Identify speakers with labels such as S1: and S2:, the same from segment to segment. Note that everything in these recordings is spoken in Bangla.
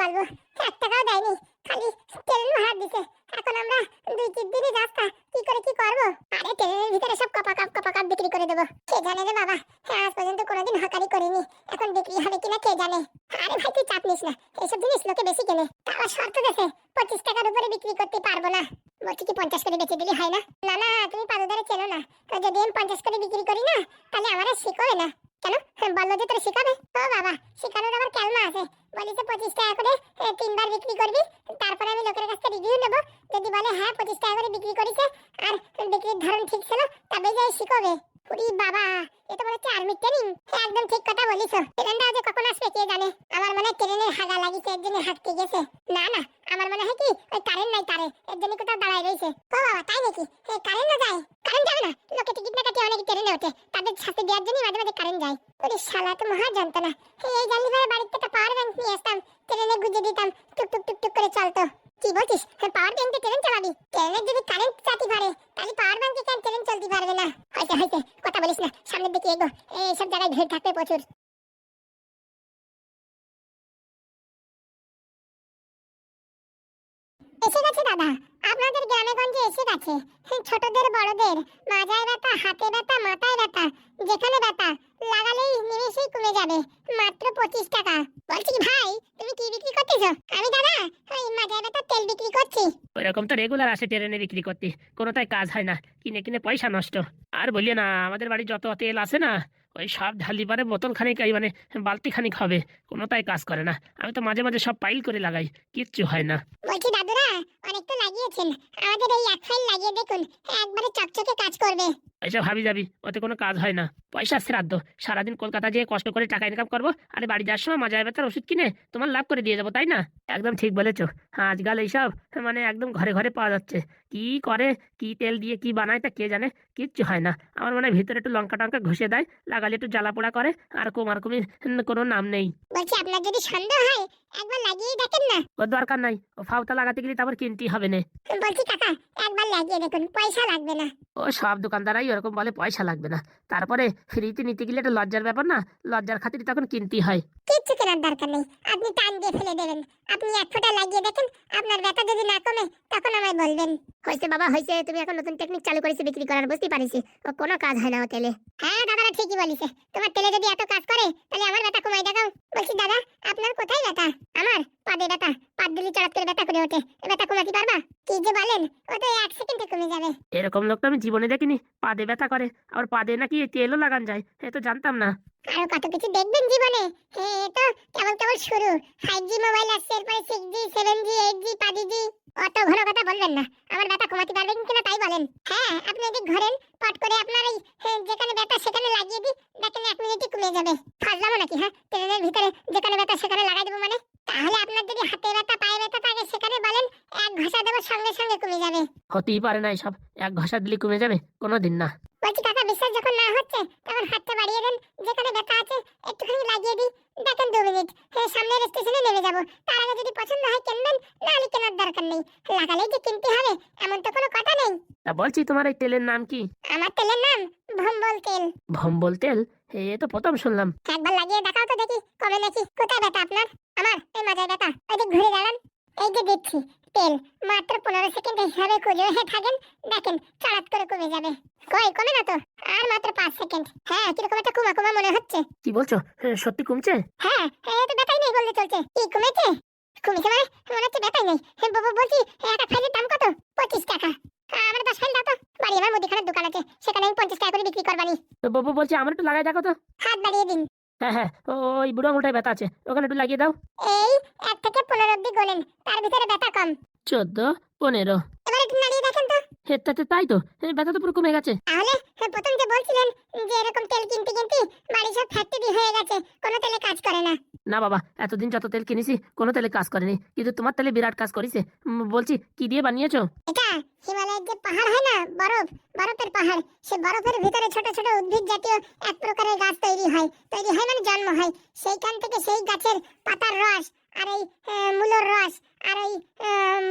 S1: বলব, এক টাকাও দেয়নি। খালি তেল ভাড়া দিছে। এখন আমরা দুই তিন দিনই রাস্তা, কি করে কি করব? আরে ট্রেনের ভিতরে সব কপা কাপ কপা কাপ বিক্রি করে দেবো। কে জানে রে বাবা হ্যাঁ আজ পর্যন্ত কোনোদিন হাকারি করিনি। এখন বিক্রি হবে কিনা কে জানে? আরে ভাই, তুই চাপ নিস না। এইসব জিনিস লোকে বেশি কেনে। তারা শর্ত দেশে পঁচিশ টাকার উপরে বিক্রি করতে পারব না। বলছি কি পঞ্চাশ করে বেচে দিলে হয় না? না না, তুমি পাদুদারে চেনো না। যদি আমি পঞ্চাশ করে বিক্রি করি না, তাহলে আমার শিখবে না। কেন? হ্যাঁ, বলল যে তোর শিখাবে। ও বাবা শিখানোর আবার ক্যালমা আছে। বলি যে পঁচিশ টাকা করে তিনবার বিক্রি করবি তারপরে আমি লোকের কাছ রিভিউ নেব। যদি বলে হ্যাঁ পঁচিশ টাকা করে বিক্রি করেছে আর বিক্রির ধরন ঠিক ছিল তবে যাই শিখাবে। পুরি বাবা এটা মনে হচ্ছে আর্মি ট্রেনিং একদম ঠিক কথা বলিস। ট্রেনটা যে কখন আসবে কে জানে? আমার মনে হয় ট্রেনের হাগা লাগিছে এর জন্য গেছে। না না, আমার মনে হয় কি, ওই কারেন্ট নাই তারে এর জন্য কোথাও দাঁড়ায় রয়েছে। ও বাবা, তাই নাকি? কারেন্ট না যায়? কারেন্ট যাবে না? লোকে টিকিট না কাটিয়ে অনেকে ট্রেনে ওঠে। তাদের শাস্তি দেওয়ার জন্য মাঝে মাঝে কারেন্ট যায়। ওরে শালা তো মহা যন্ত্রণা। এই জানলি ভাই বাড়িতে একটা পাওয়ার ব্যাংক নিয়ে আসতাম। ট্রেনে গুজে দিতাম। টুক টুক টুক টুক করে চলতো। কি বলছিস পাওয়ার ব্যাংকে ট্রেন চালাবি? ট্রেনের যদি কারেন্ট চাতি পারে তাহলে পাওয়ার ব্যাংকে কেন ট্রেন চলতে পারবে না? হয়তো হয়তো, কথা বলিস না, সামনের দিকে এগো। এই সব জায়গায় ভিড় থাকবে প্রচুর। এসে গেছে দাদা। আপনাদের গ্রামে গঞ্জে এসে গেছে। ছোটদের, বড়দের, মাজায় ব্যথা, হাতে ব্যথা, মাথায় ব্যথা, যেখানে ব্যথা, লাগালেই নিমেষেই কমে যাবে, মাত্র পঁচিশ টাকা। বলছি ভাই, তুমি কি বিক্রি করতেছো? আমি দাদা, ওই মাজায় ব্যথা তেল বিক্রি করছি।
S2: ওইরকম তো রেগুলার আসে ট্রেনে বিক্রি করতে। কোনোটাই কাজ হয় না। কিনে কিনে পয়সা নষ্ট। আর বলিয়ে না, আমাদের বাড়ি যত তেল আছে না ওই সব ঢালি পারে বোতল খানিক এই মানে বালতি খানিক হবে। কোনোটাই কাজ করে না। আমি তো মাঝে মাঝে সব পাইল করে লাগাই কিচ্ছু হয় না।
S1: বলছি দাদুরা অনেক তো লাগিয়েছেন। আমাদের এই এক ফাইল লাগিয়ে দেখুন একবারে চকচকে কাজ করবে।
S2: এইসব ভাবি যাবি ওতে কোনো কাজ হয় না। পয়সা শ্রাদ্ধ সারাদিন কলকাতা যেয়ে কষ্ট করে টাকা ইনকাম করব আরে বাড়ি যাওয়ার সময় মাজায় ব্যথার ওষুধ কিনে তোমার লাভ করে দিয়ে যাব তাই না? একদম ঠিক বলেছ। হ্যাঁ আজকাল এইসব মানে একদম ঘরে ঘরে পাওয়া যাচ্ছে। কি করে কি তেল দিয়ে কি বানায় তা কে জানে? কিচ্ছু হয় না। আমার মনে হয় ভিতরে একটু লঙ্কা টঙ্কা ঘষে দেয় লাগালে একটু জ্বালা পোড়া করে, আর কুমার কুমির কোনো নাম নেই।
S1: বলছি, আপনার যদি সন্দেহ হয় একবার লাগিয়ে দেখেন না।
S2: ওর দরকার নাই। ও ফাউতা লাগাতে গেলে তারপর কিনতেই হবে না।
S1: বলছি কাকা একবার লাগিয়ে দেখুন পয়সা লাগবে না।
S2: ও সব দোকানদারাই ওরকম বলে পয়সা লাগবে না। তারপরে ফ্রিতে নিতে গেলে একটা লজ্জার ব্যাপার না। লজ্জার খাতির তখন কিনতেই হয়।
S1: কিচ্ছু কেনার দরকার নেই। আপনি টান দিয়ে ফেলে দেবেন। আপনি এক ফোঁটা লাগিয়ে দেখেন আপনার ব্যথা যদি না কমে তখন আমায় বলবেন। হয়েছে বাবা হয়েছে। তুমি এখন নতুন টেকনিক চালু করেছ বিক্রি করার বুঝতে পারিছি। ও কোনো কাজ হয় না ও তেলে। হ্যাঁ দাদারা ঠিকই বলিছে। তোমার তেলে যদি এত কাজ করে তাহলে আমার ব্যথা কমাই দেখাও। বলছি দাদা আপনার কোথায় ব্যথা? আমার পাদে ব্যথা পাদ দিলি চড়াত করে ব্যথা করে ওঠে। ব্যথা কমাতে পারবা? কি যে বলেন ও তো এক সেকেন্ডে কমে যাবে।
S2: এরকম লোক তো আমি জীবনে দেখিনি পাদে ব্যথা করে। আবার পাদে নাকি তেলও লাগান যায় এ তো জানতাম না।
S1: আরও কত কিছু দেখবেন জীবনে? হে এ তো কেবল কেবল শুরু। ফাইভ জি মোবাইল আসছে এরপরে সিক্স জি সেভেন জি জি অত ঘন কথা বলবেন না। আমার ব্যথা কমাতে পারবেন কিনা তাই বলেন। হ্যাঁ আপনি এদিক ঘোরেন পট করে আপনার এই যেখানে ব্যথা সেখানে লাগিয়ে দিই। দেখেন এক মিনিটে কমে যাবে। ফাজলামো নাকি হ্যাঁ? ট্রেনের ভিতরে যেখানে ব্যথা সেখানে লাগাই দেবো মানে? তাহলে আপনার যদি হাতে ব্যথা পায়ে ব্যথা থাকে সেখানে বলেন এক ঘষা দেবো সঙ্গে সঙ্গে কমে যাবে।
S2: হতেই পারে না এসব। এক ঘষা দিলে কমে যাবে কোনো দিন না।
S1: বলছি কাকা বিশ্বাস যখন না হচ্ছে তখন হাতটা বাড়িয়ে দেন যেখানে ব্যথা আছে একটুখানি লাগিয়ে দিই। দেখেন দু মিনিট হ্যাঁ সামনের স্টেশনে নেমে যাব। তার আগে যদি পছন্দ হয় কিনবেন নাহলে কেনার দরকার নেই। লাগালেই যে কিনতে হবে এমন তো কোনো কথা নেই।
S2: তা বলছি তোমার এই তেলের নাম কি?
S1: আমার তেলের নাম ভম্বল তেল।
S2: ভম্বল তেল? এ তো প্রথম শুনলাম।
S1: একবার লাগিয়ে দেখাও তো দেখি কবে নাকি কোথায় ব্যথা আপনার? আমার এই মাজায় ব্যথা। ওই যে ঘুরে দাঁড়ান। এই যে দিচ্ছি তেল। মাত্র পনেরো সেকেন্ড হিসাবে কুজো হয়ে থাকেন। দেখেন চালাত করে কমে যাবে। কই কমে না তো? আর মাত্র পাঁচ সেকেন্ড। হ্যাঁ কীরকম একটা কুমা কুমা মনে হচ্ছে।
S2: কি বলছো? সত্যি কমছে?
S1: হ্যাঁ হ্যাঁ তো ব্যথাই নেই বললে চলছে। কি কমেছে? কমেছে মানে মনে হচ্ছে ব্যথাই নেই। বাবু বলছি এই একটা ফাইলের দাম কত? পঁচিশ টাকা। আমার দশ ফাইল দাও তো। বাড়ি আমার মুদিখানার দোকান আছে সেখানে আমি পঞ্চাশ টাকা করে বিক্রি করবানি।
S2: তো বাবু বলছে আমার একটু লাগাই দেখো তো।
S1: হাত বাড়িয়ে দিন।
S2: হ্যাঁ হ্যাঁ ওই বুড়ো আঙুলটায় ব্যথা আছে ওখানে একটু লাগিয়ে দাও।
S1: এই এক থেকে পনেরো অব্দি গোলেন তার ভিতরে ব্যথা কম।
S2: চোদ্দ পনেরো।
S1: এবার একটু নাড়িয়ে দেখেন তো।
S2: হেডটাতে তাই তো ব্যথা তো পুরো কমে গেছে।
S1: তাহলে প্রথম যে বলছিলেন যে এরকম তেল কিনতে কিনতে বাড়ি সব ফ্যাক্টরি হয়ে গেছে কোনো তেলে কাজ করে না।
S2: না বাবা এতদিন যত তেল কিনেছি কোনো তেলে কাজ করেনি কিন্তু তোমার তেলে বিরাট কাজ করেছে। বলছি কি দিয়ে বানিয়েছো?
S1: এটা হিমালয়ের যে পাহাড় হয় না বরফ বরফের পাহাড় সে বরফের ভিতরে ছোট ছোট উদ্ভিদ জাতীয় এক প্রকারের গাছ তৈরি হয়। তৈরি হয় মানে জন্ম হয়। সেইখান থেকে সেই গাছের পাতার রস আর এই মূলর রস আর এই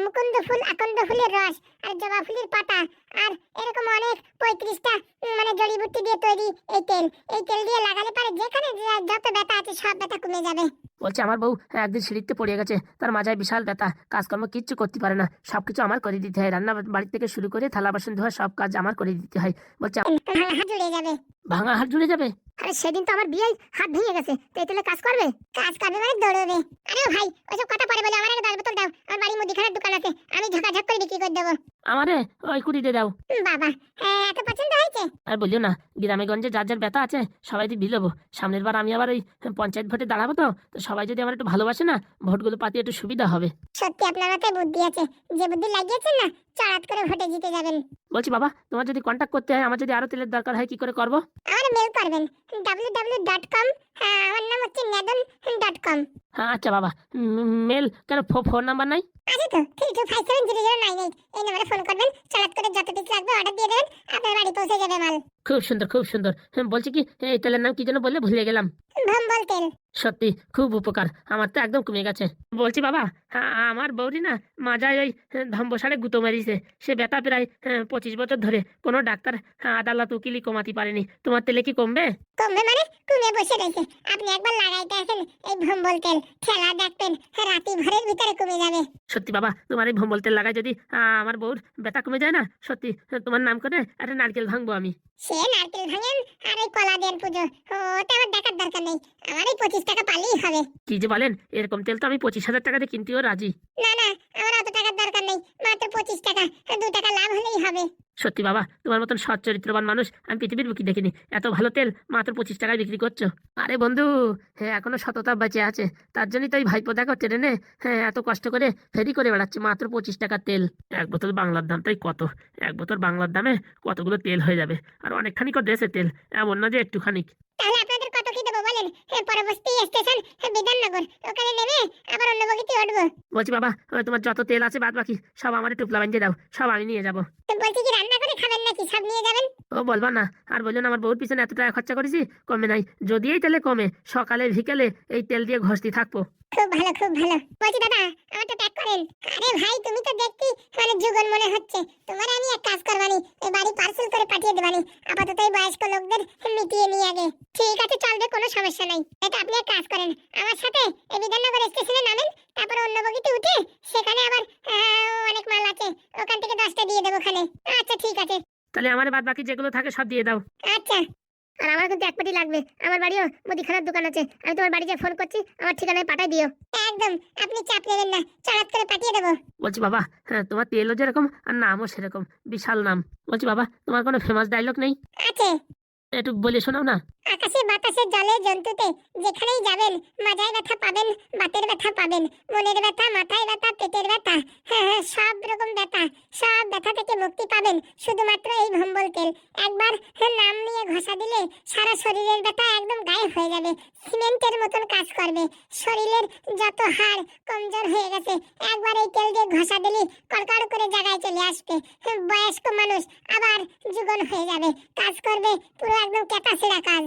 S1: মুকুন্দ ফুল আকন্দ ফুলের রস আর জবা ফুলের পাতা আর এরকম অনেক পঁয়ত্রিশটা মানে জড়িবুটি দিয়ে তৈরি এই তেল। এই তেল দিয়ে লাগালে পারে যেখানে যত ব্যথা আছে সব ব্যথা কমে যাবে।
S2: বলছে আমার বউ একদিন সিঁড়িতে পড়ে গেছে। তার মাজায় বিশাল ব্যথা। কাজকর্ম কিচ্ছু করতে পারে না। সবকিছু আমার করে দিতে হয়। রান্না বাড়ি থেকে শুরু করে থালা বাসন ধোয়া সব কাজ আমার করে দিতে হয়। বলছে
S1: ভাঙা হাত জুড়ে যাবে।
S2: ভাঙা হাত জুড়ে যাবে?
S1: আরে সেদিন তো আমার বিয়ে হাত ভেঙে গেছে। তো এই তেলে কাজ করবে? কাজ করবে মানে দৌড়বে। আরে ভাই ওইসব কথা পরে বলে আমার একটা দশ দাও আমার বাড়ির মুদিখানার দোকান আছে আমি ঝকাঝক করে বিক্রি করে দেবো।
S2: আমারে ওই কুড়ি দিয়ে দাও
S1: বাবা এত পছন্দ হয়েছে?
S2: আর বলিও না গ্রামে গঞ্জে যার যার ব্যথা আছে সবাই দিয়ে বিলাবো সামনের বার আমি আবার ওই পঞ্চায়েত ভোটে দাঁড়াবো তো তো সবাই যদি আমার একটু ভালোবাসে না ভোটগুলো পাতি একটু সুবিধা হবে।
S1: সত্যি আপনার মাথায় বুদ্ধি আছে যে বুদ্ধি লাগিয়েছেন না চড়াত করে ভোটে জিতে যাবেন।
S2: বলছি বাবা তোমার যদি কন্টাক্ট করতে হয় আমার যদি আরও তেলের দরকার হয় কি করে করব?
S1: আমার মেল করবেন। www.com কম আমার নাম হচ্ছে নেদন ডট কম
S2: হ্যাঁ আচ্ছা বাবা। মেল কেন ফোন নাম্বার নাই?
S1: আছে তো three two five seven zero zero nine eight এই নম্বরে ফোন করবেন। চড়াত করে যত পিস লাগবে অর্ডার দিয়ে দেবেন আপনার বাড়ি পৌঁছে যাবে মাল।
S2: খুব সুন্দর খুব সুন্দর। বলছি কি এই তেলের নাম কি যেন বললে ভুলে গেলাম।
S1: ভম্বল তেল।
S2: সত্যি খুব উপকার আমার তো একদম কমে গেছে। বলছি বাবা আমার বৌরি না মাজায় ওই ধম্বসারে গুঁতো মারিছে। সে ব্যথা প্রায় হ্যাঁ, পঁচিশ বছর ধরে। কোনো ডাক্তার হ্যাঁ, আদালত উকিলি কমাতে পারেনি। তোমার তেলে কি কমবে?
S1: কমবে মানে কমে বসে রয়েছে। আপনি একবার লাগাইতে আসেন এই ভম্বল তেল। খেলা দেখবেন রাতি ভরের ভিতরে কমে যাবে।
S2: সত্যি বাবা তোমার এই ভম্বল তেল লাগাই যদি আমার বউর ব্যথা কমে যায় না সত্যি তোমার নাম করে একটা নারকেল ভাঙবো আমি।
S1: সে নারকেল ভাঙেন আর ওই কলা দেন পুজো ওটা আমার দেখার দরকার নেই আমার এই পঁচিশ টাকা পালেই হবে।
S2: কি যে বলেন এরকম তেল তো আমি পঁচিশ হাজার টাকা দিয়ে কিনতেও রাজি।
S1: না না আমার অত টাকার দরকার নেই মাত্র পঁচিশ টাকা দু টাকা লাভ হলেই হবে।
S2: সত্যি বাবা তোমার মতন সৎ চরিত্রবান মানুষ আমি পৃথিবীর বুকি দেখিনি এত ভালো তেল মাত্র পঁচিশ টাকায় বিক্রি করছ। আরে বন্ধু হ্যাঁ এখনও সততা বেঁচে আছে তার জন্যই তো এই ভাইপো দেখো ট্রেনে হ্যাঁ এত কষ্ট করে ফেরি করে বেড়াচ্ছে? মাত্র পঁচিশ টাকা তেল। এক বোতল বাংলার দাম তাই কত? এক বোতল বাংলার দামে কতগুলো তেল হয়ে যাবে? আর অনেকখানি কত দেশে তেল? এমন না যে একটুখানি
S1: বলেন হ্যাঁ, পরবর্তী স্টেশন হ্যাঁ, বিধাননগর ওখানে নেমে আবার অন্য বগিতে উঠবো।
S2: বলছি বাবা তোমার যত তেল আছে বাদ বাকি সব আমার বানিয়ে দাও সব আমি নিয়ে যাব।
S1: তো বলছি কি রান্না করে খাবেন নাকি? সব নিয়ে যাবেন?
S2: ও বলবা না আর বলল না আমার বউর পিছনে এত টাকা খরচা করেছি কমে নাই যদি এই তেলে কমে সকালে বিকেলে এই তেল দিয়ে ঘষতে থাকব।
S1: খুব ভালো খুব ভালো। বলছি দাদা আমারটা প্যাক করেন। আরে ভাই তুমি তো দেখতি মানে মনে হচ্ছে। তোমার আমি এক কাজ করবানি এই বাড়ি পার্সেল করে পাঠিয়ে দেবানি। আপাতত এই বয়স্ক লোকদের মিটিয়ে নিয়ে আগে। ঠিক আছে চলবে কোনো সমস্যা নাই। এটা আপনি এক কাজ করেন আমার সাথে এই বিধাননগর স্টেশনে নামেন তারপর অন্য বগিতে উঠে সেখানে আবার অনেক মাল আছে ওখান থেকে দশটা দিয়ে দেবো ওখানে। আচ্ছা ঠিক আছে।
S2: তাহলে আমার বাদ বাকি যেগুলো থাকে সব দিয়ে দাও।
S1: আচ্ছা। আর আমার কিন্তু এক পেটি লাগবে আমার বাড়িও মুদিখানার দোকান আছে আমি তোমার বাড়ি যা ফোন করছি আমার ঠিকানায় পাঠিয়ে দিও। একদম আপনি চাপ নেবেন না চড়াত করে পাঠিয়ে দেবো।
S2: বলছি বাবা হ্যাঁ তোমার তেলও যেরকম আর নামও সেরকম বিশাল নাম। বলছি বাবা তোমার কোনো ফেমাস ডায়লগ নেই?
S1: আছে।
S2: একটু বলে শোনাও না।
S1: আকাশে বাতাসে জলে জন্তুতে যেখানেই যাবেন মাজায় ব্যথা পাবেন বাতের ব্যথা পাবেন মনের ব্যথা মাথায় ব্যথা পেটের ব্যথা হ্যাঁ হ্যাঁ সব রকম ব্যথা সব ব্যথা থেকে মুক্তি পাবেন শুধুমাত্র এই ভম্বল তেল। একবার হ্যাঁ, নাম নিয়ে ঘষা দিলে সারা শরীরের ব্যথা একদম গায়েব হয়ে যাবে সিমেন্টের মতন কাজ করবে শরীরের যত হাড় কমজোর হয়ে গেছে একবার এই তেল দিয়ে ঘষা দিলে কড়কড় করে জায়গায় চলে আসবে হ্যাঁ, বয়স্ক মানুষ আবার যুগল হয়ে যাবে কাজ করবে পুরো একদম ক্যাপাসিরা কাজ।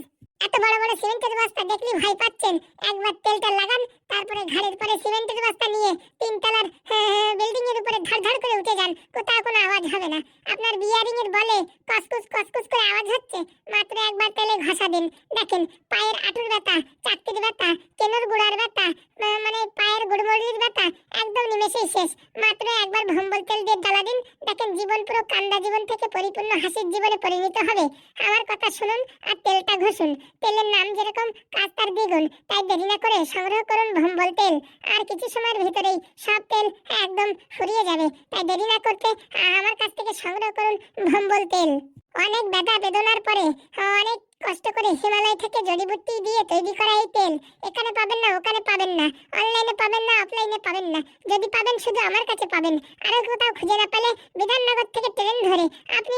S1: এত বড় বড় সিমেন্টের বস্তা দেখলি ভয় পাচ্ছেন? একবার তেলটা লাগান, তারপরে ঘাড়ের পরে সিমেন্টের বস্তা নিয়ে তিনতলার বিল্ডিং এর উপরে ধড় ধড় করে উঠে যান। কোথাও কোনো আওয়াজ হবে না। আপনার বিয়ারিং এর বলে কসকুস কসকুস করে আওয়াজ হচ্ছে। মাত্র একবার তেলে ঘষা দিন। দেখেন, পায়ের আঁটুর ব্যথা, চাকতির ব্যথা কেনুর গুড়ার ব্যথা মানে পায়ের গুড়মড়ির ব্যথা, একদম নিমেষেই শেষ। মাত্র একবার ভম্বল তেল দিয়ে জ্বালা দিন। দেখেন, জীবন পুরো কান্দা জীবন থেকে পরিপূর্ণ হাসির জীবনে পরিণত হবে। আমার কথা শুনুন আর তেলটা ঘষুন। তেলের নাম যেরকম কাজ তার দ্বিগুণ, তাই দেরি না করে সংগ্রহ করুন ভম্বল তেল। আর কিছু সময়ের ভিতরেই সব তেল একদম ফুরিয়ে যাবে। তাই দেরি না করতে আমার কাছ থেকে সংগ্রহ করুন ভম্বল তেল। অনেক ব্যথা বেদনার পরে অনেক কষ্ট করে হিমালয় থেকে জড়িবুটি দিয়ে তৈরি করা এই তেল, এখানে পাবেন না, ওখানে পাবেন না, অনলাইনে পাবেন না অফলাইনে পাবেন না। যদি পাবেন, শুধু আমার কাছে পাবেন। আরও কোথাও খুঁজে না পেলে বিধাননগর থেকে ট্রেন ধরে আপনি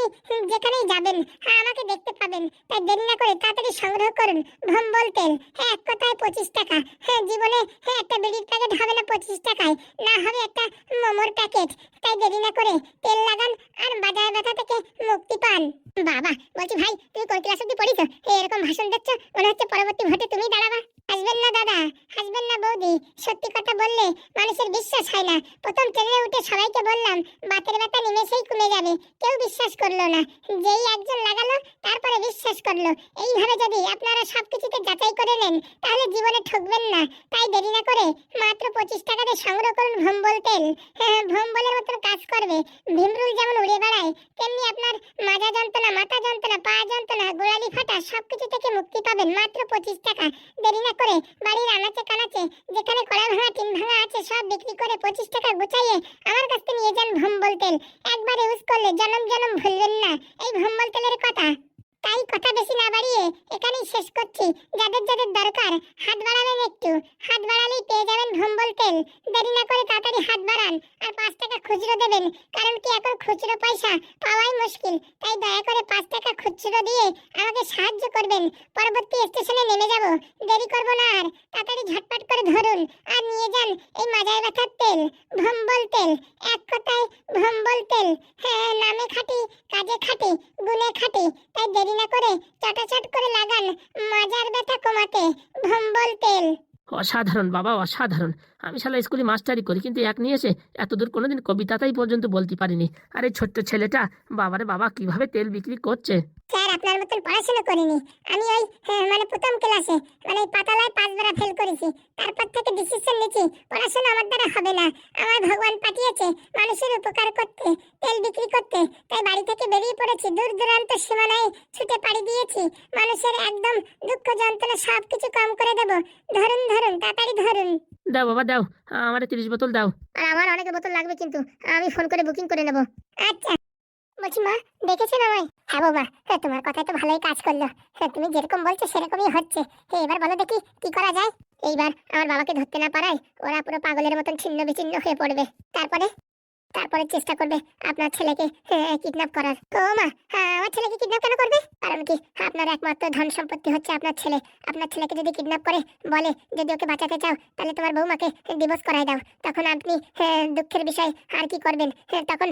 S1: যেখানেই যাবেন হ্যাঁ আমাকে দেখতে পাবেন। তাই দেরি না করে তাড়াতাড়ি সংগ্রহ করুন ভম্বল তেল। হ্যাঁ এক কথায় পঁচিশ টাকা। হ্যাঁ জীবনে হ্যাঁ একটা বিড়ির প্যাকেট হবে না পঁচিশ টাকায়, না হবে একটা মোমোর প্যাকেট তাই দেরি না করে তেল লাগান আর বাজার ব্যথা থেকে মুক্তি পান। বাবা, বলছি ভাই তুমি কোন ক্লাস অব্দি পড়িছো এরকম ভাষণ দিচ্ছ? মনে হচ্ছে পরবর্তী ভোটে তুমি দাঁড়াবা। হাসবেন না দাদা, হাসবেন না বৌদি। সত্যি কথা বললে মানুষের বিশ্বাস হয় না। প্রথম ট্রেনে উঠে সবাইকে বললাম, বাতের ব্যথা নিমেষেই কমে যাবে। কেউ বিশ্বাস করল না। যেই একজন লাগালো, তারপরে বিশ্বাস করল। এইভাবে যদি আপনারা সবকিছুতে যাচাই করে নেন, তাহলে জীবনে ঠকবেন না। তাই দেরি না করে মাত্র পঁচিশ টাকাতে সংগ্রহ করুন ভম্বল তেল। হ্যাঁ ভম্বলের মতন কাজ করবে। ভীমরুল যেমন উড়ে বেড়ায়, তেমনি আপনার মাজা যন্ত্রণা, মাথা যন্ত্রণা, পা যন্ত্রণা, গোড়ালি ফাটা সবকিছু থেকে মুক্তি পাবেন মাত্র পঁচিশ টাকা। দেরি না করে বাড়ির আনাচে কানাচে, যেখানে কলা ভাঙা, টিন ভাঙা আছে, সব বিক্রি করে পঁচিশ টাকা গুছাইয়ে আমার কাছ থেকে নিয়ে যান ভম্বল তেল। একবার ইউজ করলে জনম জনম ভুলবেন না। এই ভম্বল তেলের কথা। তাই কথা বেশি না বাড়িয়ে এখানেই শেষ করছি। যাদের যাদের দরকার, হাত বাড়াবেন একটু। হাত বাড়ালেই পেয়ে যাবেন ভম্বল তেল। দেরি না করে তাড়াতাড়ি হাত বাড়ান আর পাঁচ টাকা খুচরো দেবেন। কারণ কি এখন খুচরো পয়সা পাওয়াই মুশকিল। তাই দয়া করে পাঁচ টাকা খুচরো দিয়ে আমাকে সাহায্য করবেন। পরবর্তী স্টেশনে নেমে যাব। দেরি করব না আর। তাড়াতাড়ি ঝটপট করে ধরুন। আর নিয়ে যান এই মাজায় ব্যথার তেল ভম্বল তেল। এক কথায় ভম্বল তেল? হ্যাঁ নামে খাটি, কাজে খাটি, গুণে খাটি। তাই দেরি না করে চটাচট করে লাগান মাজার ব্যথা কমাতে ভম্বল তেল।
S2: অসাধারণ বাবা অসাধারণ। আমি শালা স্কুলে মাস্টারি করি কিন্তু এক নিয়ে এসে এত দূর কোনোদিন কবিতাটাই পর্যন্ত বলতে পারিনি। আর ছোট্ট ছেলেটা বাবারে বাবা কীভাবে তেল বিক্রি করছে?
S1: স্যার আপনার মতন পড়াশোনা করিনি। আমি ওই হ্যাঁ, মানে প্রথম ক্লাসে মানে পাতালায় পাঁচবার ফেল করেছি। তারপর থেকে ডিসিশন নিয়েছি পড়াশোনা আমার দ্বারা হবে না। আমার ভগবান পাঠিয়েছে মানুষের উপকার করতে তেল বিক্রি করতে। তাই বাড়ি থেকে বেরিয়ে পড়েছি দূর দূরান্ত সীমানায় ছুটে পাড়ি দিয়েছি। মানুষের একদম দুঃখ যন্ত্রণা সব কিছু কম করে দেব। ধরুন ধরুন তাড়াতাড়ি ধরুন।
S2: দাও বাবা, দাও। আমার তিরিশ বোতল দাও।
S1: আর আমার অনেক বোতল লাগবে কিন্তু, আমি ফোন করে বুকিং করে নেব। আচ্ছা। বলছি, মা, দেখেছেন আমায়? হ্যাঁ বাবা তোমার কথাই তো ভালোই কাজ করল। তুমি যেরকম বলছো সেরকমই হচ্ছে। এবার বলো দেখি কি করা যায়। এইবার আমার বাবাকে ধরতে না পারায় ওরা পুরো পাগলের মতন ছিন্ন বিচ্ছিন্ন হয়ে পড়বে। তারপরে? তারপরে চেষ্টা করবে আপনার ছেলেকে কিডন্যাপ করার। তো মা আমার ছেলেকে কিডন্যাপ কেন করবে? কারণ কি, আপনার একমাত্র ধন সম্পত্তি হচ্ছে আপনার ছেলে। আপনার ছেলেকে যদি কিডন্যাপ করে, বলে যদি ওকে বাঁচাতে চাও, তাহলে তোমার বৌমাকে ডিভোর্স করাই দাও। তখন আপনি দুঃখের বিষয় আর কি করবেন? তখন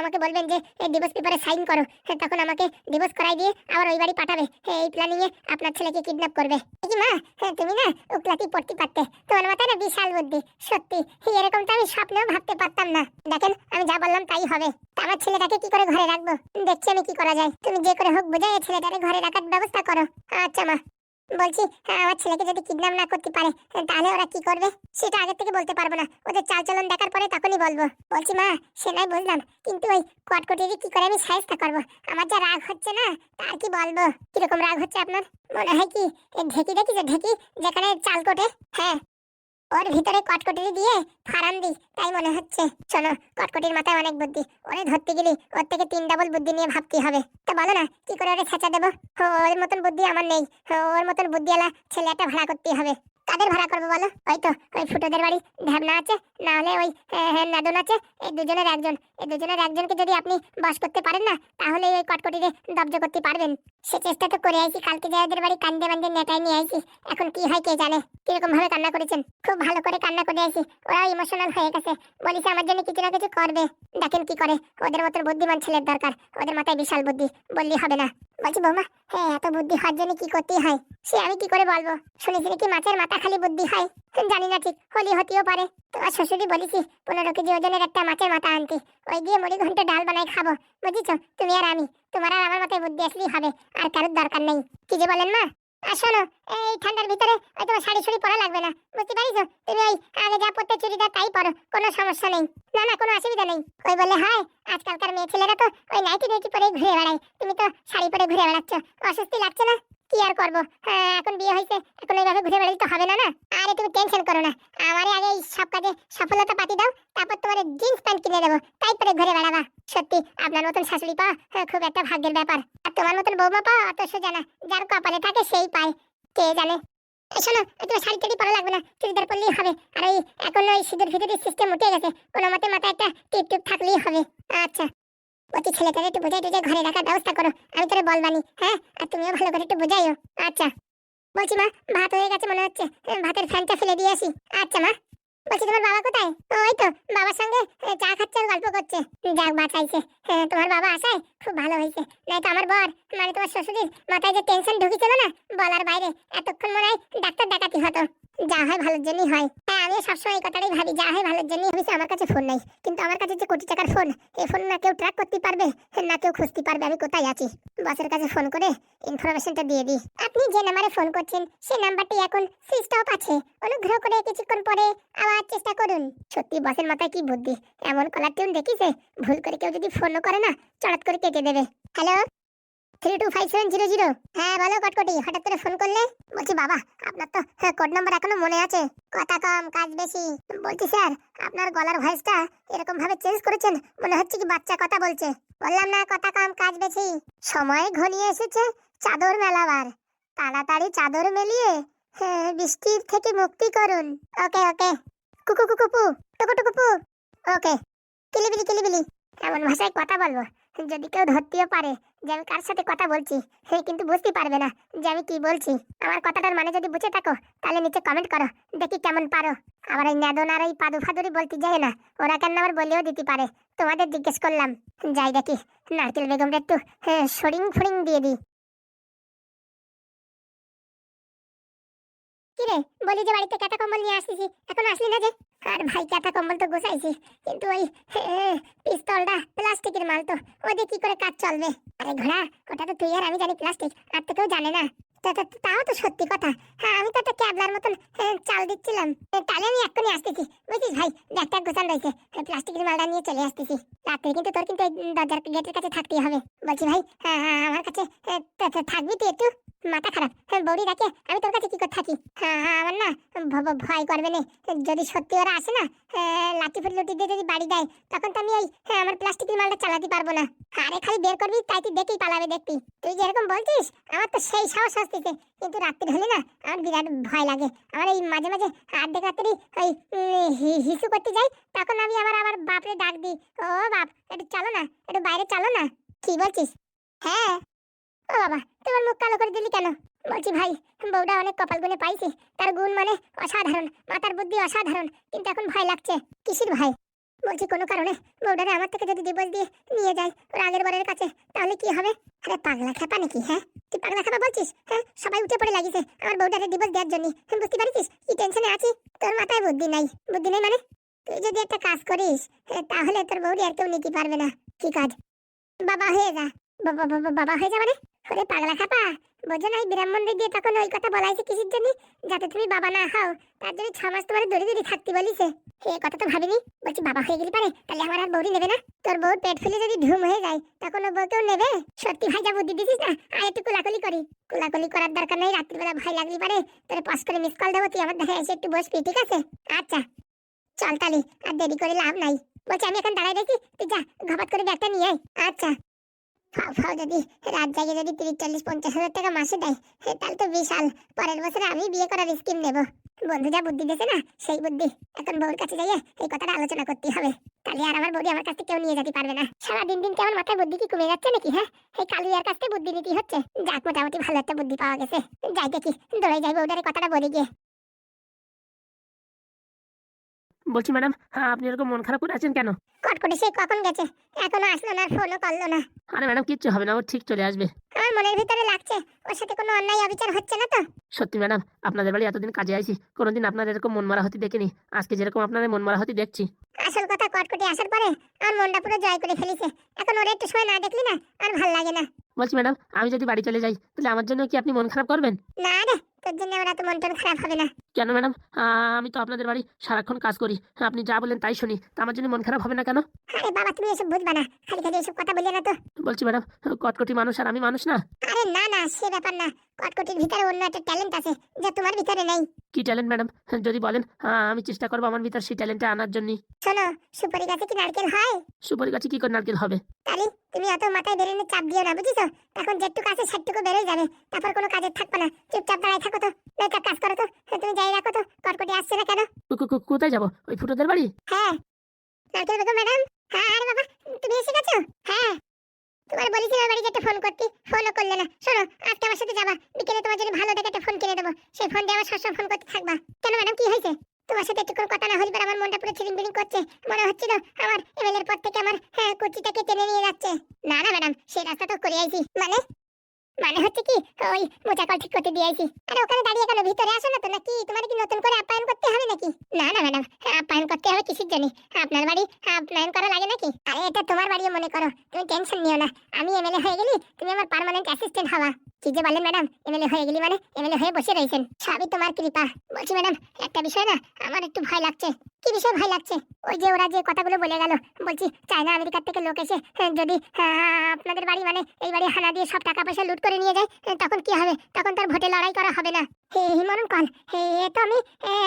S1: আমাকে বলবেন যে ডিভোর্স পেপারে সাইন করো। তখন আমাকে ডিভোর্স করাই দিয়ে আবার ওই বাড়ি পাঠাবে। এই প্ল্যানিংয়ে আপনার ছেলেকে কিডন্যাপ করবে। এই মা তুমি না উকলাতি পড়তে পারতে। তোমার মাথায় না বিশাল বুদ্ধি। সত্যি এরকম তো আমি স্বপ্নেও ভাবতে পারতাম না। দেখেন আমি যা বললাম তাই হবে। আমার ছেলেটাকে কি করে ঘরে রাখব? দেখছি আমি কি করা যায়। তুমি যে করে হোক বোঝাই ছেলেটাকে ঘরে রাখার ব্যবস্থা করো। আচ্ছা মা। বলছি হ্যাঁ, আমার ছেলেকে যদি কিডন্যাপ না করতে পারে তাহলে ওরা কি করবে? সেটা আগে থেকে বলতে পারব না। ওদের চালচলন দেখার পরে তখনই বলব। বলছি মা সে নয় বুঝলাম। কিন্তু ওই কটকটিরই কি করে আমি সাহায্য করব? আমার যা রাগ হচ্ছে না তার কি বলব? কীরকম রাগ হচ্ছে আপনার? মনে হয় কি ঢেকি দেখি যে ঢেকি যেখানে চাল কোটে হ্যাঁ। ওর ভিতরে কটকটি দিয়ে ফারান দিই, তাই মনে হচ্ছে। চলো কটকটির মাথায় অনেক বুদ্ধি। ওরে ধরতে গেলি, ওর থেকে তিন ডাবল বুদ্ধি নিয়ে ভাবতে হবে। তো বলো না, কি করে ওরে ছেঁচা দেবো? ওর মতন বুদ্ধি আমার নেই। ওর মতন বুদ্ধিওয়ালা ছেলে একটা ভাড়া করতে হবে। কাদের ভাড়া করব বলো? ওই তো, ওই ফুটোদের বাড়ি ঢ্যাবনা আছে, না হলে ওই নাদন আছে, এই দুজনের একজন। এই দুজনের একজনকে যদি আপনি বাস করতে পারেন না, তাহলে ওই কটকটিরে দব্জ করতে পারবেন। সে চেষ্টা তো করে আইছি, কালকে যে ওদের বাড়ি কান্দে বান্দে নেটাই নিয়ে আইছি, এখন কি হয় কে জানে, কীরকম ভাবে কান্না করেছেন। খুব ভালো করে কান্না করে আইছি, ওরাও ইমোশনাল হয়ে গেছে বলিস আমার জন্য কিছু না কিছু করবে। দেখেন কি করে, ওদের মতন বুদ্ধিমান ছেলের দরকার, ওদের মাথায় বিশাল বুদ্ধি, বললি হবে না। বলছি, বৌমা হ্যাঁ এত বুদ্ধি হওয়ার জন্য কি করতে হয়? সে আমি কি করে বলব? শুনেছি নাকি মাছের মাথা খালি বুদ্ধি হয়। জানি না ঠিক, হলি হতেও পারে। তোমার শ্বশুরই বলেছি, পনেরো কেজি ওজনের একটা মাছের মাথা আনতে। ওই দিয়ে মুড়ি ঘন্ট ডাল বানাই খাব। বুঝেছ? তুমি আর আমি। তোমার আর আমার মাথায় বুদ্ধি আসলেই হবে, আর কারোর দরকার নেই। কি যে বলেন মা? আর শোনো, এই ঠান্ডার ভিতরে ওই তোমার শাড়ি শুড়ি পরা লাগবে না। বুঝতে পারিছো? তুমি ওই আগে যা পড়তে চুড়িদার তাই পরো, কোনো সমস্যা নেই। না না, কোনো অসুবিধা নেই। ওই বললে হয়, আজকালকার মেয়ে ছেলেরা তো ওই নাইটি নাইটি পরে ঘুরে বেড়ায়। তুমি তো শাড়ি পরে ঘুরে বেড়াচ্ছ। অস্বস্তি লাগছে না? কি আর করব? হ্যাঁ এখন বিয়ে হয়েছে এখন এইভাবে ঘুরে বেড়ালে তো হবে না না? আরে তুমি টেনশন করো না। আমারে আগে এই সব কাজে সফলতা পাতি দাও তারপর তোমার জিন্স প্যান্ট কিনে দেবো তাই পরে ঘুরে বেড়াবা। সত্যি আপনার মতন শাশুড়ি পাওয়া হ্যাঁ, খুব একটা ভাগ্যের ব্যাপার। আর তোমার মতন বৌমা পাওয়া অত সোজা না যার কপালে থাকে সেই পায় কে জানে? শোনো তোমার শাড়ি টাড়ি পরা লাগবে না? চুড়িদার পরলেই হবে আর ওই এখন ওই সিঁদুর ভিতরে সিস্টেম উঠে গেছে কোনো মতে মাথায় একটা টিপ টিপ থাকলেই হবে। আচ্ছা। বলছি ছেলেটাকে একটু বোঝাই টুঝাই ঘরে রাখার ব্যবস্থা করো। আমি তোরে বলবানি হ্যাঁ? আর তুমিও ভালো করে একটু বোঝাইও। আচ্ছা। বলছি মা, ভাত হয়ে গেছে মনে হচ্ছে। ভাতের ফ্যানটা ফেলে দিয়ে আসি। আচ্ছা মা। বলছি তোমার বাবা কোথায়? ওই তো, বাবার সঙ্গে চা খাচ্ছে আর গল্প করছে। যাক, বাঁচাইছে। তোমার বাবা আসায় খুব ভালো হয়েছে। নাই তো আমার বর মানে তোমার শ্বশুরের মাথায় যে টেনশন ঢুকেছিল না, বলার বাইরে, এতক্ষণ মনে হয় ডাক্তার দেখাতে হতো। যা হয় ভালোর জন্যই হয়। হ্যাঁ আমি সবসময় এই কথাটাই ভাবি, যা হয় ভালোর জন্যই। ভেবেছি আমার কাছে ফোন নেই। কিন্তু আমার কাছে যে কোটি টাকার ফোন এই ফোন না কেউ ট্র্যাক করতে পারবে, না কেউ খুঁজতে পারবে, আমি কোথায় আছি? বসের কাছে ফোন করে ইনফরমেশনটা দিয়ে দিই। আপনি যে নাম্বারে ফোন করছেন, সেই নাম্বারটি এখন সুইচ অফ আছে অনুগ্রহ করে কিছুক্ষণ পরে আবার চেষ্টা করুন। সত্যি বসের মাথায় কি বুদ্ধি? এমন কলার টিউন দেখিছে? ভুল করে কেউ যদি ফোনও করে না, চড়াত করে কেটে দেবে। Hello three two five seven zero zero হ্যাঁ বলো কটকটি হঠাৎ করে ফোন করলে? বলছি বাবা আপনার তো কোড নাম্বার এখনও মনে আছে। কথা কম কাজ বেশি। বলছি স্যার আপনার গলার ভয়েসটা এরকম ভাবে চেঞ্জ করেছেন মনে হচ্ছে কি বাচ্চা কথা বলছে। বললাম না কথা কম কাজ বেশি। সময় ঘনিয়ে এসেছে চাদর মেলাবার। তাড়াতাড়ি চাদর মেলিয়ে হ্যাঁ, বৃষ্টির থেকে মুক্তি করুন। ওকে ওকে। কুকু কুকু পু টুকু টুকু পু। ওকে। কিলিবিলি কিলিবিলি। এমন ভাষায় কথা বলব যদি কেউ ধরতেও পারে। যে আমি কার সাথে কথা বলছি সে কিন্তু বুঝতে পারবে না যে আমি কি বলছি। আমার কথাটার মানে যদি বুঝে থাকো তাহলে নিচে কমেন্ট করো দেখি কেমন পারো। আবার এই নেদন আর এই পাদু ফাদুরি বলতে যায় না ওরা কেন আবার বলেও দিতে পারে? তোমাদের জিজ্ঞেস করলাম। যাই দেখি নারকেল বেগমটা একটু হ্যাঁ, সরিং ফরিং দিয়ে দিই। কিরে? বলি যে বাড়িতে কাটা কম্বল নিয়ে আসতেছি এখন আসলি না যে? আর ভাই কাটা কম্বল তো গোছাইছি। কিন্তু ওই পিস্তলটা প্লাস্টিকের মাল তো। ওদের কি করে কাজ চলবে? আরে ঘোড়া, ওটা তো তুই আর আমি জানি প্লাস্টিক। আর তো কেউ জানে না। তাও তো সত্যি কথা। হ্যাঁ আমি তো একটা ক্যাবলার মতন চাল দিচ্ছিলাম। তাহলে আমি এক্ষুনি আসতেছি। বুঝছিস ভাই? ব্যাগটা গোছান রয়েছে। প্লাস্টিকের মালটা নিয়ে চলে আসতেছি। রাত্রে কিন্তু তোর কিন্তু দরজার গেটের কাছে থাকতেই হবে। বলছি ভাই হ্যাঁ হ্যাঁ আমার কাছে থাকবি তুই একটু? মাথা খারাপ। হ্যাঁ বৌদি রাখে আমি তোর কাছে কি করে থাকি? হ্যাঁ হ্যাঁ আমার না ভয় করবে না। যদি সত্যি ওরা আসে না হ্যাঁ, লাঠি ফুটি লুটি দিয়ে যদি বাড়ি দেয় তখন তো আমি ওই হ্যাঁ, আমার প্লাস্টিকের মালটা চালাতে পারব না। আরে খালি বের করবি তাই তুই দেখেই পালাবে দেখবি। তুই যেরকম বলছিস আমার তো সেই সাহস আসতেছে। কিন্তু রাত্রি হলে না আমার বিরাট ভয় লাগে। আমার এই মাঝে মাঝে আর্ধেক রাত্রি ওই হিসু করতে যাই তখন আমি আবার আমার বাপরে ডাক দিই। ও বাপ একটু চলো না একটু বাইরে চলো না। কি বলছিস? হ্যাঁ। ও বাবা তোমার মুখ কালো করে দিলি কেন? বলছি ভাই বউটা অনেক কপাল গুনে পাইছি। তার গুণ মানে অসাধারণ মাতার বুদ্ধি অসাধারণ কিন্তু এখন ভয় লাগছে। কিসির ভয়? বলছি কোনো কারণে বউটারে আমার থেকে যদি ডিভোর্স দিয়ে নিয়ে যায় ওর আগের বারের কাছে তাহলে কি হবে? আরে পাগলা খেপা নাকি হ্যাঁ? তুই পাগলা খেপা বলছিস? হ্যাঁ সবাই উঠে পড়ে লাগিছে আমার বউটারে ডিভোর্স দেওয়ার জন্য। বুঝতে পারছিস? কি টেনশনে আছি? তোর মাথায় বুদ্ধি নাই। বুদ্ধি নেই মানে? তুই যদি একটা কাজ করিস হ্যাঁ, তাহলে তোর বউরি আর কেউ নিতে পারবে না। কি কাজ? বাবা হয়ে যা। বাবা বাবা হয়ে যা মানে? ওরে পাগলা খাপা বোঝো না ব্রাহ্মণদের দিয়ে তখন ওই কথা বলাইছে কিসের জন্য? যাতে তুমি বাবা না হও, তার জন্য ছ মাস তোমার দড়ি দড়ি থাকতে বলিছে। এই কথা তো ভাবিনি, বলছি বাবা হয়ে গেলে পারে, তাহলে আমার আর বউরি নেবে না? তোর বউর পেট ফুলে যদি ঢুম হয়ে যায়, তখন ও বউকেও নেবে? সত্যি ভাই, যা বুদ্ধি দিছিস না আর একটু কুলাকুলি করি। কুলাকুলি করার দরকার নেই, রাত্রিবেলা ভয় লাগলি পারে, তোর পাস করে মিস কল দেবো, তুই আমার দেখা এসে একটু বসবি, ঠিক আছে? আচ্ছা চল তালি আর দেরি করে লাভ নাই। বলছি আমি এখন দাঁড়াই দেখি, তুই যা, ঘপাত করে ব্যাগটা নিয়ে আয়। আচ্ছা। ফাও ফাও যদি রাত জাগে যদি তিরিশ পঞ্চাশ হাজার টাকা মাসে দেয় তাহলে তো বিশাল। পরের বছরে আমি বিয়ে করার স্কিম নেব। বন্ধু যা বুদ্ধি দিয়েছে না, সেই বুদ্ধি। এখন বউর কাছে যাইয়ে এই কথাটা আলোচনা করতে হবে। তাহলে আর আমার বৌদি আমার কাছে কেউ নিয়ে যেতে পারবে না। সারা দিন দিন কেমন মাথায় বুদ্ধি কি কমে যাচ্ছে নাকি হ্যাঁ? এই কালুয়ার কাছ বুদ্ধি নিতে হচ্ছে। যাক, মোটামুটি ভালো একটা বুদ্ধি পাওয়া গেছে। যাই দেখি, দৌড়ে যাই বউটারে কথাটা বলে গিয়ে।
S2: বলছি ম্যাডাম হ্যাঁ আপনি এরকম মন খারাপ করে আছেন কেন?
S1: কটকটি সে কখন গেছে? এখনও আসলো না ফোনও করল না।
S2: আরে ম্যাডাম কিচ্ছু হবে না ও ঠিক চলে আসবে।
S1: আমার মনের ভিতরে লাগছে ওর সাথে কোনো অন্যায় অবিচার হচ্ছে না তো?
S2: সত্যি ম্যাডাম আপনাদের বাড়ি এতদিন কাজে আইছি কোনোদিন আপনার এরকম মন মারা হতে দেখিনি। আজকে যেরকম আপনাদের মন মারা হতে দেখছি।
S1: আসল কথা কটকটি আসার পরে আমার মনটা পুরো জয় করে ফেলেছে। এখন ওর একটু সময় না দেখলি না আর ভালো লাগে না।
S2: বলছি ম্যাডাম আমি যদি বাড়ি চলে যাই তাহলে আমার জন্য কি আপনি মন খারাপ করবেন?
S1: না রে তোর জন্য আমার এত মন টন খারাপ হবে না।
S2: কেন ম্যাডাম? আমি তো আপনাদের বাড়ি সারাক্ষণ কাজ করি। আপনি যা বলেন তাই শুনি। তা আমার জন্য মন খারাপ হবে না কেন?
S1: আরে বাবা তুমি এসব বুঝবা না। খালি খালি এসব কথা বলিয়ে না তো।
S2: বলছি ম্যাডাম কটকটি মানুষ আর আমি মানুষ না?
S1: আরে না না সে ব্যাপার না। কটকটির ভিতরে অন্য একটা ট্যালেন্ট আছে যা তোমার ভিতরে নেই।
S2: কি ট্যালেন্ট ম্যাডাম? যদি বলেন আমি চেষ্টা করব আমার ভিতর সেই ট্যালেন্টটা আনার জন্য
S1: শোনো সুপারি গাছে কি নারকেল হয়?
S2: সুপারি গাছে কি করে নারকেল হবে?
S1: তাহলে তুমি অত মাথায় বেরোনো চাপ দিও না বুঝিছো? এখন যেটুকু আছে সেটুকু বেরোয় যাবে। তারপর কোনো কাজের থাকবে না। চুপচাপ দাঁড়ায় থাকো তো মেকআপ কাজ করো তো তুমি যাই রাখো তো কটকটি আসছে না কেন?
S2: কোথায় যাব? ওই ফুটোদের বাড়ি?
S1: হ্যাঁ। নারকেল বেগম ম্যাডাম? হ্যাঁ আরে বাবা তুমি এসে গেছো? হ্যাঁ। তোমার বলেছিলাম বাড়ি যেতে ফোন করতে ফোনও করলে না। শোনো আজকে আমার সাথে যাবা। বিকেলে তোমার জন্য ভালো দেখে একটা ফোন কিনে দেবো সেই ফোন দিয়ে আমার সবসময় ফোন করতে থাকবা। কেন ম্যাডাম কি হয়েছে? তোমার সাথে একটু কথা না হলে পরে আমার মনটা পুরো ছিলিং বিলিং করছে। মনে হচ্ছিল আমার এমএলএর পর থেকে আমার হ্যাঁ কুচিটাকে টেনে নিয়ে যাচ্ছে। না না ম্যাডাম সেই রাস্তা তো করে আইছি। মানে? মানে হচ্ছে কি, ওই মোচাকল ঠিক করতে দিয়ে আইছি আরে ওখানে দাঁড়িয়ে কেন? ভিতরে আসো না তো নাকি? তোমার কি নতুন করে আপ্যায়ন করতে হবে নাকি? না না, ম্যাডাম, আপ্যায়ন করতে হবে কিসের জন্য আপনার বাড়ি আপ্যায়ন করা লাগে নাকি? আরে এটা তোমার বাড়িও মনে করো, তুমি টেনশন নিও না। আমি এমএলএ হয়ে গেলি, তুমি আমার পার্মানেন্ট অ্যাসিস্ট্যান্ট হওয়া কি যে বলেন ম্যাডাম এমএলএ হয়ে গেলি মানে এমএলএ হয়ে বসে রয়েছেন। সবই তোমার কৃপা। বলছি ম্যাডাম, একটা বিষয় না, আমার একটু ভয় লাগছে। কি বিষয় ভয় লাগছে? ওই যে ওরা যে কথাগুলো বলে গেল, বলছি চায়না আমেরিকার থেকে লোক এসে যদি আপনাদের বাড়ি মানে এই বাড়ি হানা দিয়ে সব টাকা পয়সা লুট করে নিয়ে যায় তখন কি হবে? তখন তার ভোটে লড়াই করা হবে না। হে হিমরণ কল হে এ তো আমি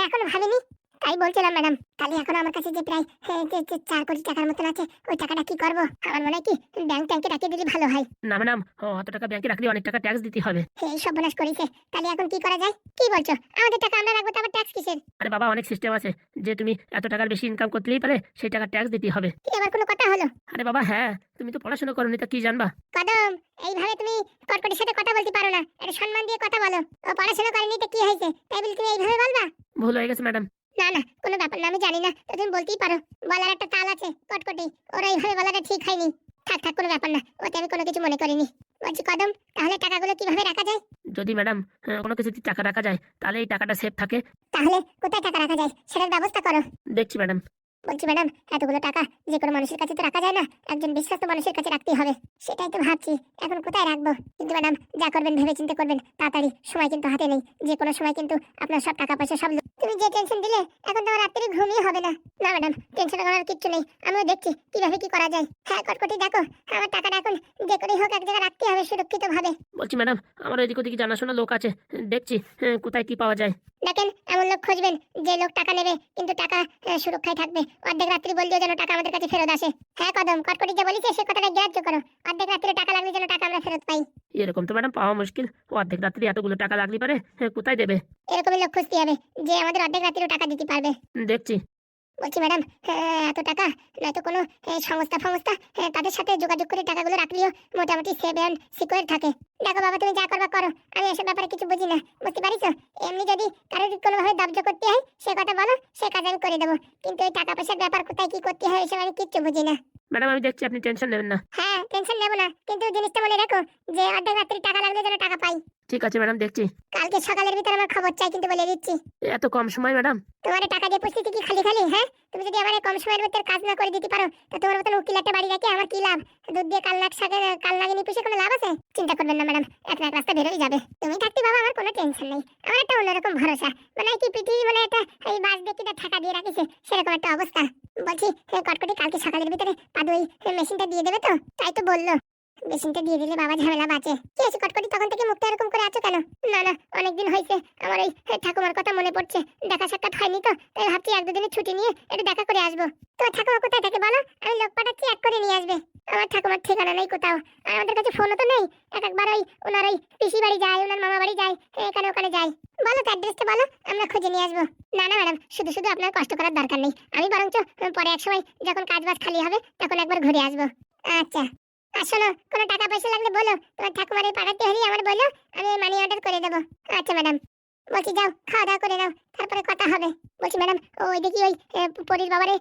S1: এখনও ভাবিনি। তাই বলছিলাম ম্যাডাম। তাহলে এখন আমার কাছে যে প্রায় আহ, যে- যে চার কোটি টাকার মতন আছে ওই টাকাটা কি করব? আমার মনে হয় কি ব্যাংক ট্যাঙ্কে রাখিয়ে দিলে ভালো হয়।
S2: না ম্যাডাম অত টাকা ব্যাংকে রাখলে অনেক টাকা ট্যাক্স দিতে হবে।
S1: এই সর্বনাশ করেছে। তাহলে এখন কি করা যায়? কি বলছো? আমাদের টাকা আমরা রাখব তো আবার ট্যাক্স কিসের?
S2: আরে বাবা অনেক সিস্টেম আছে। যে তুমি এত টাকার বেশি ইনকাম করতেই পারে সেই টাকা ট্যাক্স দিতে হবে।
S1: কি আবার কোনো কথা হলো?
S2: আরে বাবা হ্যাঁ তুমি তো পড়াশোনা করোনি তা কি জানবা?
S1: কদম এইভাবে তুমি কটকটির সাথে কথা বলতে পারো না। এটা সম্মান দিয়ে কথা বলো। ও পড়াশোনা করেনি তো কি হয়েছে? তাই বলে তুমি এইভাবে বলবা?
S2: ভুল হয়ে গেছে ম্যাডাম।
S1: না না কোনো ব্যাপার না আমি জানি না তো তুমি বলতেই পারো। বলার একটা তাল আছে কটকটি ওরা এইভাবে বলাটা ঠিক হয়নি। থাক থাক কোনো ব্যাপার না ওতে আমি কোনো কিছু মনে করিনি। বলছি কদম তাহলে টাকাগুলো কীভাবে রাখা যায়?
S2: যদি ম্যাডাম কোনো কিছু টাকা রাখা যায় তাহলে এই টাকাটা সেফ থাকে।
S1: তাহলে কোথায় টাকা রাখা যায় সেটার ব্যবস্থা করো।
S2: দেখছি ম্যাডাম।
S1: বলছি ম্যাডাম এতগুলো টাকা যে কোনো মানুষের কাছে তো রাখা যায় না। একজন বিশ্বস্ত মানুষের কাছে রাখতেই হবে। সেটাই তো ভাবছি। এখন কোথায় রাখব? কিন্তু ম্যাডাম যা করবেন ভেবে চিন্তে করবেন। তাড়াতাড়ি সময় কিন্তু হাতে নেই। যে কোনো সময় কিন্তু আপনার সব টাকা পয়সা সব তুমি যে টেনশন দিলে এখন তো আমার রাত্রি ঘুমিয়ে হবে না। না ম্যাডাম টেনশন করার কিচ্ছু নেই। আমিও দেখছি কীভাবে কি করা যায়। হ্যাঁ কটকটি দেখো। আমার টাকাটা এখন যে করেই হোক এক জায়গায় রাখতে হবে সুরক্ষিত ভাবে
S2: বলছি ম্যাডাম আমার এদিক ওদিকে জানাশোনা লোক আছে। দেখছি কোথায় কি পাওয়া যায়।
S1: দেখেন এমন লোক খুঁজবেন যে লোক টাকা নেবে কিন্তু টাকা সুরক্ষায় থাকবে। অর্ধেক রাত্রি বললেও যেন টাকা আমাদের কাছে ফেরত আসে। হ্যাঁ কদম কটকটি যে বলেছে সে কথাটা গ্রাহ্য করো। অর্ধেক রাত্রি টাকা লাগলে যেন টাকা আমরা ফেরত পাই।
S2: এরকম তো ম্যাডাম পাওয়া মুশকিল। অর্ধেক রাত্রি এতগুলো টাকা লাগলি পারে হ্যাঁ, কোথায় দেবে?
S1: এরকমই লোক খুঁজতে হবে যে আমাদের অর্ধেক রাত্রিও টাকা দিতে পারবে।
S2: দেখছি।
S1: বলছি, ম্যাডাম এত টাকা? নয়তো কোনো সংস্থা ফংস্থা? তাদের সাথে যোগাযোগ করে টাকাগুলো রাখলেও মোটামুটি সেভ অ্যান্ড সিকিউর থাকে। দেখো বাবা, তুমি যা করবা করো। আমি এসব ব্যাপারে কিছু বুঝি না। বুঝতে পারিছো এমনি যদি কারোর কোনোভাবে দাব্য করতে হয়, সে কথা বলো, সে কাজ আমি করে দেবো। কিন্তু এই টাকা পয়সার ব্যাপার কোথায় কি করতে হয়, এসব আমি কিচ্ছু বুঝি না।
S2: ম্যাডাম আমি দেখছি আপনি টেনশন নেবেন না।
S1: হ্যাঁ টেনশন নেব না। কিন্তু জিনিসটা মনে রাখো যে অর্ধেক রাত্রি টাকা লাগলে যেন টাকা পাই।
S2: ঠিক আছে ম্যাডাম দেখছি।
S1: কালকে সকালের ভিতরে আমার খবর চাই কিন্তু বলে দিচ্ছি।
S2: এত কম সময় ম্যাডাম?
S1: তোমার টাকা দিয়ে পুষতেছি কি খালি খালি হ্যাঁ? তুমি যদি আমার কম সময়ের ভিতরে কাজ না করে দিতে পারো তা তোমার মতন উকিল একটা বাড়ি রাখি আমার কি লাভ? দুধ দিয়ে কাল লাখ শাকে কাল লাগিনি পুষে কোনো লাভ আছে? চিন্তা করবেন না ম্যাডাম এক এক রাস্তা বেরোই যাবে। তুমি বাবা, আমার কোনো টেনশন নেই। আমার একটা অন্যরকম ভরসা। মানে কি পৃথিবী বলে একটা এই বাস দেখিটা থাকা দিয়ে রাখিছে, সেরকম একটা অবস্থা। বলছি কটকটি কালকে সকালের ভিতরে পাদু ওই মেশিনটা দিয়ে দেবে তো? তাই তো বলল। মেশিনটা দিয়ে দিলে বাবা ঝামেলা বাঁচে। কি আছে কটকটি? তখন থেকে মুখটা এরকম করে আছো কেন? না না, অনেকদিন হয়েছে। আমার ওই ঠাকুমার কথা মনে পড়ছে। দেখা সাক্ষাৎ হয়নি তো, তাই ভাবছি এক দুদিনের ছুটি নিয়ে একটু দেখা করে আসব। তোমার ঠাকুমা কোথায় থাকে বলো? আমি লোক পাঠাচ্ছি, এক করে নিয়ে আসবে। আমার ঠাকুমার ঠিকানা নেই কোথাও। আর আমাদের কাছে ফোনও তো নেই। এক একবার ওই ওনার ওই পিসি বাড়ি যায়, ওনার মামা বাড়ি যায়, এখানে ওখানে যায়। বলো তো অ্যাড্রেসটা বলো, আমরা খুঁজে নিয়ে আসব। না না ম্যাডাম শুধু শুধু আপনার কষ্ট করার দরকার নেই। আমি বরঞ্চ পরে এক সময় যখন কাজ বাজ খালি হবে, তখন একবার ঘুরে আসব। আচ্ছা। শোনো, কোনো টাকা পয়সা লাগলে বলো। তোমার ঠাকুমারে পাঠাতে হলে আমার বলো, আমি মানি অর্ডার করে দেবো। আচ্ছা ম্যাডাম বলছি যাও, খাওয়া দাওয়া করে নাও, তারপরে কথা হবে। বলছি, ম্যাডাম, ওই দেখি ওই পরির বাবারে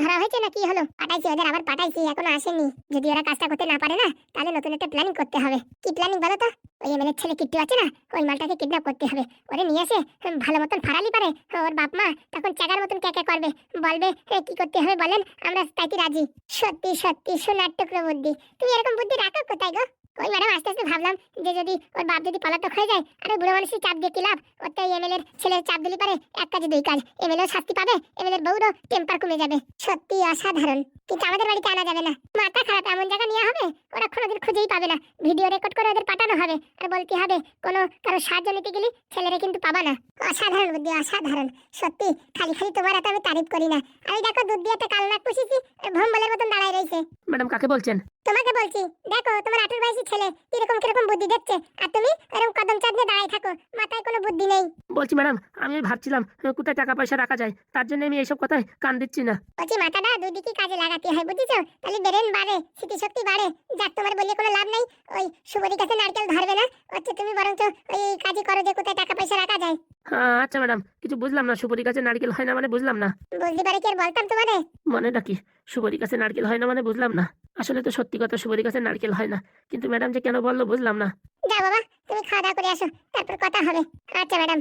S1: ধরা হয়েছে না কি হলো? পাঠাইছি, ওদের আবার পাঠাইছি, এখনও আসেনি। যদি ওরা কাজটা করতে না পারে না, তাহলে নতুন একটা প্ল্যানিং করতে হবে। কি প্ল্যানিং বলো তো? ওই এমএলএর ছেলে কিট্টু আছে না, ওই মালটাকে কিডন্যাপ করতে হবে। ওরে নিয়ে এসে ভালো মতন ফাড়ালি পারে ওর বাপ মা তখন চাকার মতন ক্যাকে করবে? বলবে কি করতে হবে বলেন, আমরা তাইতে রাজি? সত্যি সত্যি, সোনার টুকরো বুদ্ধি। তুমি এরকম বুদ্ধি রাখো কোথায় গো? ওই ম্যাডাম, আস্তে আস্তে ভাবলাম যে যদি ওর বাপ যদি পলাতক হয়ে যায়, আর বুড়ো মানুষের চাপ দিয়ে কি লাভ? ওর তো এমএলএর ছেলের চাপ দিলি পারে, এক কাজে দুই কাজ। এমএলএও শাস্তি পাবে এমএলএর বউরও টেম্পার কমে যাবে। সত্যি অসাধারণ। কিন্তু আমাদের বাড়িতে আনা যাবে না। মাথা খারাপ, এমন জায়গা নেওয়া হবে? ওরা কোনোদিন খুঁজেই পাবে না। ভিডিও রেকর্ড করে ওদের পাঠানো হবে। আর বলতে হবে? কোনো কারও সাহায্য নিতে গেলে ছেলেরা কিন্তু পাবা না। অসাধারণ বুদ্ধি অসাধারণ। সত্যি খালি খালি তোমার এত আমি তারিফ করি না। আমি দেখো দুধ দিয়ে একটা কালনাক পুষেছি ভম্বলের মতন দাঁড়ায় রয়েছে।
S2: ম্যাডাম কাকে বলছেন?
S1: তোমাকে বলছি দেখো তোমার আঠেরো বয়সী ছেলে কীরকম কীরকম বুদ্ধি দেখছে আর তুমি এরকম কদম চাঁদ নিয়ে দাঁড়ায় থাকো মাথায় কোনো বুদ্ধি নেই।
S2: বলছি ম্যাডাম আমি ভাবছিলাম কোথায় টাকা পয়সা রাখা যায় তার জন্য আমি এইসব কথায় কান দিচ্ছি না।
S1: বলছি মাথাটা দুই দিকে কাজে লাগাতে হয় বুঝেছ? তাহলে ব্রেন বাড়ে স্মৃতিশক্তি বাড়ে যাক তোমার বললে কোনো লাভ নাই। ওই সুবরির কাছে নারকেল ধরবে না হচ্ছে তুমি বরঞ্চ ওই কাজই করো যে কোথায় টাকা পয়সা রাখা যায়।
S2: আচ্ছা ম্যাডাম কিছু বুঝলাম না সুপারি গাছে নারকেল হয় না মানে বুঝলাম না।
S1: বলতে পারে কি আর বলতাম তোমাদের
S2: মানেটা কি? সুপারি গাছে নারকেল হয় না মানে বুঝলাম না। আসলে তো সত্যি কথা সুপারি গাছে নারকেল হয় না। কিন্তু ম্যাডাম যে কেন বলল বুঝলাম না।
S1: যা বাবা তুমি খাওয়া দাওয়া করে আসো তারপর কথা হবে। আচ্ছা ম্যাডাম